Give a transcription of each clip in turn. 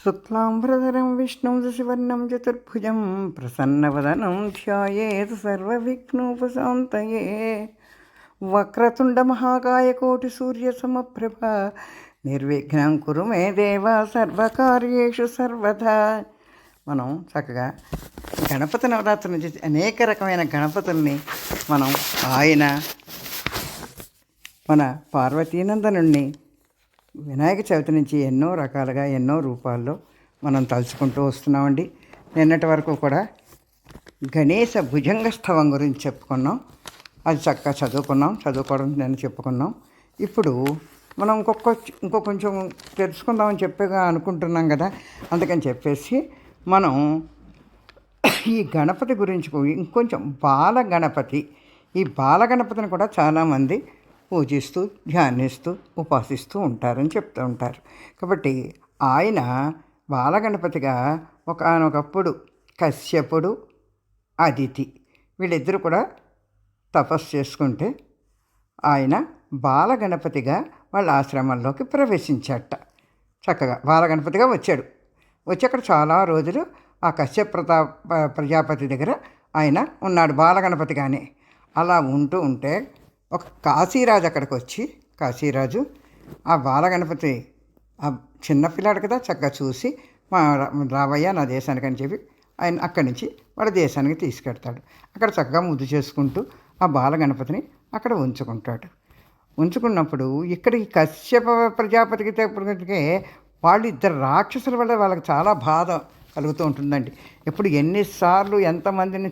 శుక్లాంబరధరం విష్ణుం శశివర్ణం చతుర్భుజం ప్రసన్నవదనం ధ్యాయేత్ సర్వవిఘ్నోపశాంతయే వక్రతుండ మహాకాయకోటి సూర్య సమప్రభ నిర్విఘ్నం కురు మే దేవ సర్వకార్యేషు సర్వదా మనం చక్కగా గణపతి నవరాత్రి నుంచి అనేక రకమైన గణపతుల్ని మనం ఆయన మన పార్వతీనందనుణ్ణి వినాయక చవితి నుంచి ఎన్నో రకాలుగా ఎన్నో రూపాల్లో మనం తలుచుకుంటూ వస్తున్నామండి. నిన్నటి వరకు కూడా గణేశ భుజంగ స్థవం గురించి చెప్పుకున్నాం. అది చక్కగా చదువుకున్నాం చదువుకోవడం నేను చెప్పుకున్నాం. ఇప్పుడు మనం ఇంకొక ఇంకో కొంచెం తెలుసుకుందామని చెప్పేగా అనుకుంటున్నాం కదా. అందుకని చెప్పేసి మనం ఈ గణపతి గురించి ఇంకొంచెం బాల గణపతి ఈ బాల గణపతిని కూడా చాలామంది పూజిస్తూ ధ్యానిస్తూ ఉపాసిస్తూ ఉంటారని చెప్తూ ఉంటారు. కాబట్టి ఆయన బాలగణపతిగా ఒకనొకప్పుడు కశ్యపుడు అదితి వీళ్ళిద్దరూ కూడా తపస్సు చేసుకుంటే ఆయన బాలగణపతిగా వాళ్ళ ఆశ్రమంలోకి ప్రవేశించాట. చక్కగా బాలగణపతిగా వచ్చాడు. వచ్చి అక్కడ చాలా రోజులు ఆ కశ్యప్ ప్రతాప్ ప్రజాపతి దగ్గర ఆయన ఉన్నాడు బాలగణపతిగానే. అలా ఉంటూ ఉంటే ఒక కాశీరాజు అక్కడికి వచ్చి కాశీరాజు ఆ బాలగణపతి ఆ చిన్నపిల్లాడు కదా చక్కగా చూసి మా రావయ్య నా దేశానికి అని చెప్పి ఆయన అక్కడి నుంచి వాళ్ళ దేశానికి తీసుకెడతాడు అక్కడ చక్కగా ముద్దు చేసుకుంటూ ఆ బాలగణపతిని అక్కడ ఉంచుకుంటాడు. ఉంచుకున్నప్పుడు ఇక్కడ ఈ కశ్యప ప్రజాపతికి వాళ్ళు ఇద్దరు రాక్షసుల వల్ల వాళ్ళకి చాలా బాధ. కలుగుతూ ఉంటుందండి. ఇప్పుడు ఎన్నిసార్లు ఎంతమందిని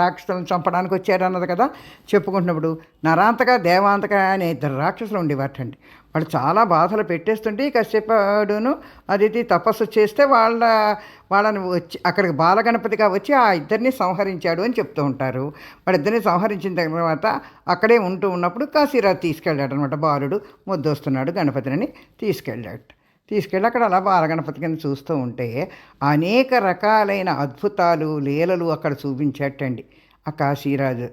రాక్షసులను చంపడానికి వచ్చారన్నది కదా చెప్పుకుంటున్నప్పుడు నరాంతక దేవాంతక అనే ఇద్దరు రాక్షసులు ఉండేవాటండి వాళ్ళు చాలా బాధలు పెట్టేస్తుంటే కశ్యపుడును అదితి తపస్సు చేస్తే వాళ్ళ వాళ్ళని వచ్చి అక్కడికి బాలగణపతిగా వచ్చి ఆ ఇద్దరిని సంహరించాడు అని చెప్తూ ఉంటారు. వాళ్ళిద్దరిని సంహరించిన తర్వాత అక్కడే ఉంటూ ఉన్నప్పుడు కాశీరాజు తీసుకెళ్ళాడు అనమాట బాలుడు ముద్దొస్తున్నాడు గణపతిని తీసుకెళ్ళాడు. తీసుకెళ్ళి అక్కడ అలా బాలగణపతి కింద చూస్తూ ఉంటే అనేక రకాలైన అద్భుతాలు లీలలు అక్కడ చూపించేటండి. ఆ కాశీరాజు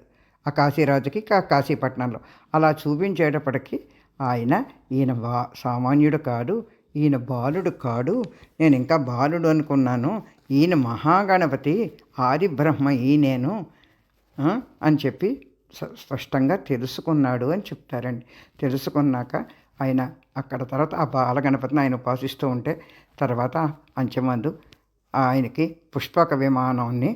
ఆ కాశీరాజుకి కాశీపట్నంలో. అలా చూపించేటప్పటికీ ఆయన ఈయన బా సామాన్యుడు కాడు ఈయన బాలుడు కాడు నేను ఇంకా బాలుడు అనుకున్నాను ఈయన మహాగణపతి ఆదిబ్రహ్మ ఈ ఈయనేను అని చెప్పి స్పష్టంగా తెలుసుకున్నాడు అని చెప్తారండి. తెలుసుకున్నాక ఆయన అక్కడ తర్వాత ఆ బాలగణపతిని ఆయన ఉపాసిస్తూ ఉంటే తర్వాత అంచెమందు ఆయనకి పుష్పక విమానాన్ని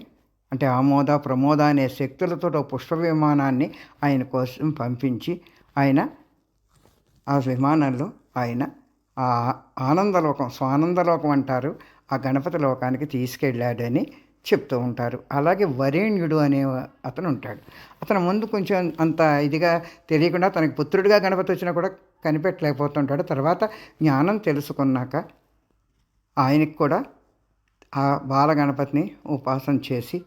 అంటే ఆమోద ప్రమోద అనే శక్తులతో పుష్ప విమానాన్ని ఆయన కోసం పంపించి ఆయన ఆ విమానంలో ఆయన ఆ ఆనందలోకం స్వానందలోకం అంటారు ఆ గణపతి లోకానికి తీసుకెళ్ళాడని చెప్తూ ఉంటారు. అలాగే వరేణ్యుడు అనే అతను ఉంటాడు అతను ముందు కొంచెం అంత ఇదిగా తెలియకుండా తనకి పుత్రుడిగా గణపతి వచ్చినా కూడా కనిపెట్టలేకపోతుంటాడు. తర్వాత జ్ఞానం తెలుసుకున్నాక ఆయనకి కూడా ఆ బాలగణపతిని ఉపాసన చేసి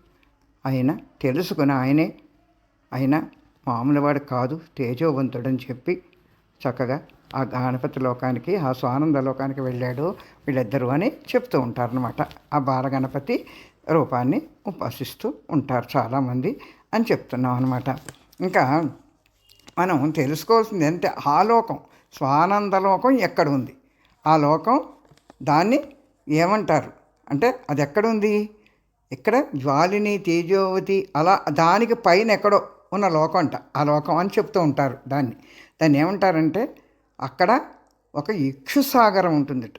ఆయన తెలుసుకుని ఆయనే ఆయన మామూలు వాడు కాదు తేజోవంతుడని చెప్పి చక్కగా ఆ గణపతి లోకానికి ఆ స్వానంద లోకానికి వెళ్ళాడు వీళ్ళిద్దరూ అని చెప్తూ ఉంటారనమాట ఆ బాలగణపతి రూపాన్ని ఉపాసిస్తూ ఉంటారు చాలామంది అని చెప్తున్నాం అనమాట ఇంకా మనం తెలుసుకోవాల్సింది అంటే ఆ లోకం స్వానందలోకం ఎక్కడ ఉంది ఆ లోకం దాన్ని ఏమంటారు? అంటే అది ఎక్కడుంది? ఇక్కడ జ్వాలిని తేజోవతి అలా దానికి పైన ఎక్కడో ఉన్న లోకం అంట. ఆ లోకం అని చెప్తూ ఉంటారు దాన్ని. దాన్ని ఏమంటారంటే అక్కడ ఒక ఇక్షు సాగరం ఉంటుంది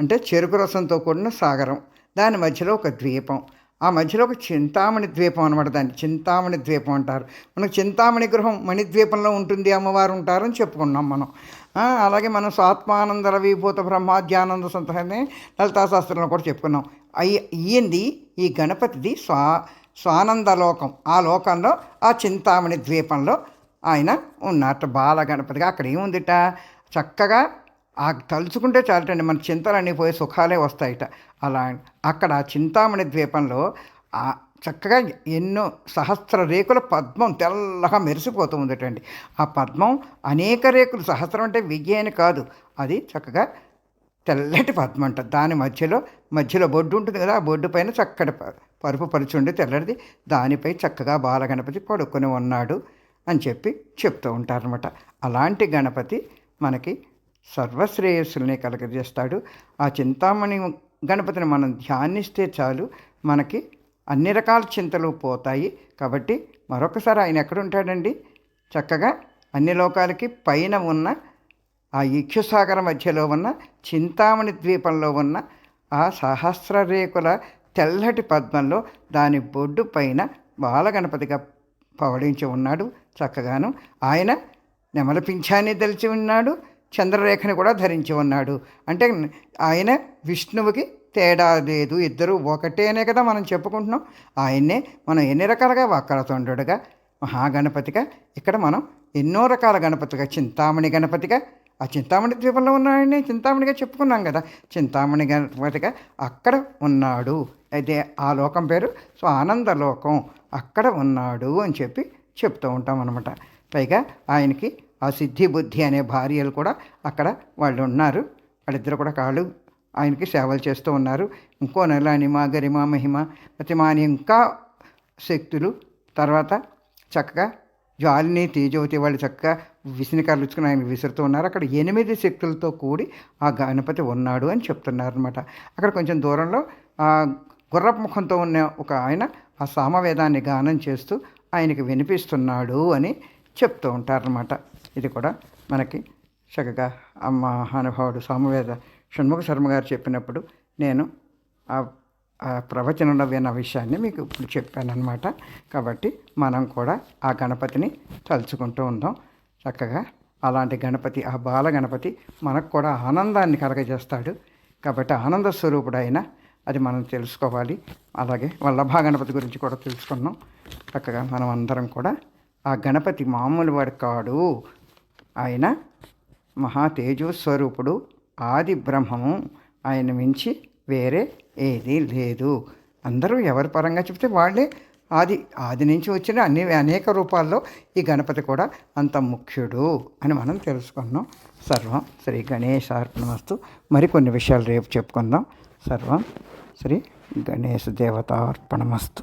అంటే చెరుకు రసంతో కూడిన సాగరం. దాని మధ్యలో ఒక ద్వీపం. ఆ మధ్యలో ఒక చింతామణి ద్వీపం అనమాట దాన్ని. చింతామణి ద్వీపం అంటారు. మనకు చింతామణి గృహం మణిద్వీపంలో ఉంటుంది అమ్మవారు ఉంటారని చెప్పుకున్నాం మనం. అలాగే మనం స్వాత్మానంద రవిభూత బ్రహ్మాధ్యానంద సంతని లలితాశాస్త్రంలో కూడా చెప్పుకున్నాం. అయ్యి అయ్యింది ఈ గణపతిది స్వా స్వానంద లోకం ఆ లోకంలో ఆ చింతామణి ద్వీపంలో ఆయన ఉన్నట్టు బాలగణపతిగా అక్కడ ఏముందిట? చక్కగా ఆ తలుచుకుంటే చాలటండి మన చింతలన్నీ పోయి సుఖాలే వస్తాయిట. అలా అక్కడ చింతామణి ద్వీపంలో చక్కగా ఎన్నో సహస్ర రేకుల పద్మం తెల్లగా మెరిసిపోతూ ఉందటండి. ఆ పద్మం అనేక రేకులు సహస్రం అంటే వెయ్యి అని కాదు. అది చక్కగా తెల్లటి పద్మం అంట దాని మధ్యలో మధ్యలో బొడ్డు ఉంటుంది కదా ఆ బొడ్డు పైన చక్కటి పరుపు పరుచుండి తెల్లటిది. దానిపై చక్కగా బాలగణపతి పడుకొని ఉన్నాడు. అని చెప్పి చెప్తూ ఉంటారనమాట అలాంటి గణపతి మనకి సర్వశ్రేయస్సుల్ని కలగజేస్తాడు. ఆ చింతామణి గణపతిని మనం ధ్యానిస్తే చాలు మనకి అన్ని రకాల చింతలు పోతాయి. కాబట్టి మరొకసారి ఆయన ఎక్కడుంటాడండి? చక్కగా అన్ని లోకాలకి పైన ఉన్న ఆ ఇక్షుసాగర మధ్యలో ఉన్న చింతామణి ద్వీపంలో ఉన్న ఆ సహస్ర రేకుల తెల్లటి పద్మంలో దాని బొడ్డు పైన బాలగణపతిగా పవడించి ఉన్నాడు. చక్కగాను ఆయన నెమల పింఛాన్ని తెలిసి ఉన్నాడు చంద్రరేఖని కూడా ధరించి ఉన్నాడు. అంటే ఆయన విష్ణువుకి తేడా లేదు ఇద్దరు ఒకటేనే కదా మనం చెప్పుకుంటున్నాం. ఆయన్నే మనం ఎన్ని రకాలుగా వక్రతుండుగా మహాగణపతిగా. ఇక్కడ మనం ఎన్నో రకాల గణపతిగా చింతామణి గణపతిగా. ఆ చింతామణి ద్వీపంలో ఉన్నాడని చింతామణిగా చెప్పుకున్నాం కదా. చింతామణి గణపతిగా అక్కడ ఉన్నాడు. అయితే ఆ లోకం పేరు సో ఆనంద లోకం. అక్కడ ఉన్నాడు అని చెప్పి చెప్తూ ఉంటాం అనమాట పైగా ఆయనకి ఆ సిద్ధి బుద్ధి అనే భార్యలు కూడా అక్కడ వాళ్ళు ఉన్నారు. వాళ్ళిద్దరు కూడా కాళ్ళు ఆయనకి సేవలు చేస్తూ ఉన్నారు. ఇంకో నెల అనిమ గరిమ మహిమ ప్రతిమా అని ఇంకా శక్తులు. తర్వాత చక్కగా జాలిని తేజవతి వాళ్ళు చక్కగా విసినికాయలు ఆయన విసురుతూ ఉన్నారు. అక్కడ ఎనిమిది శక్తులతో కూడి ఆ గణపతి ఉన్నాడు అని చెప్తున్నారు అనమాట అక్కడ కొంచెం దూరంలో ఆ గుర్రపు ముఖంతో ఉన్న ఒక ఆయన ఆ సామవేదాన్ని గానం చేస్తూ ఆయనకి వినిపిస్తున్నాడు అని చెప్తూ ఉంటారనమాట ఇది కూడా మనకి చక్కగా అమ్మ మహానుభావుడు సామవేద షణ్ముఖ శర్మ గారు చెప్పినప్పుడు నేను ఆ ప్రవచనంలో విన్న విషయాన్ని మీకు ఇప్పుడు చెప్పానమాట కాబట్టి మనం కూడా ఆ గణపతిని తలుచుకుంటూ ఉందాం. చక్కగా అలాంటి గణపతి ఆ బాల గణపతి మనకు కూడా ఆనందాన్ని కలగజేస్తాడు. కాబట్టి ఆనంద స్వరూపుడైన అది మనం తెలుసుకోవాలి. అలాగే వల్లభా గణపతి గురించి కూడా తెలుసుకున్నాం. చక్కగా మనం అందరం కూడా ఆ గణపతి మామూలు వాడు కాడు. ఆయన మహా తేజస్వరూపుడు ఆది బ్రహ్మము. ఆయన మించి వేరే ఏదీ లేదు. అందరూ ఎవరి పరంగా చెప్తే వాళ్ళే ఆది ఆది నుంచి వచ్చిన అన్ని అనేక రూపాల్లో ఈ గణపతి కూడా అంత ముఖ్యుడు అని మనం తెలుసుకున్నాం. సర్వం శ్రీ గణేశార్పణమస్తు మరికొన్ని విషయాలు రేపు చెప్పుకుందాం. సర్వం శ్రీ గణేశ దేవతార్పణమస్తు.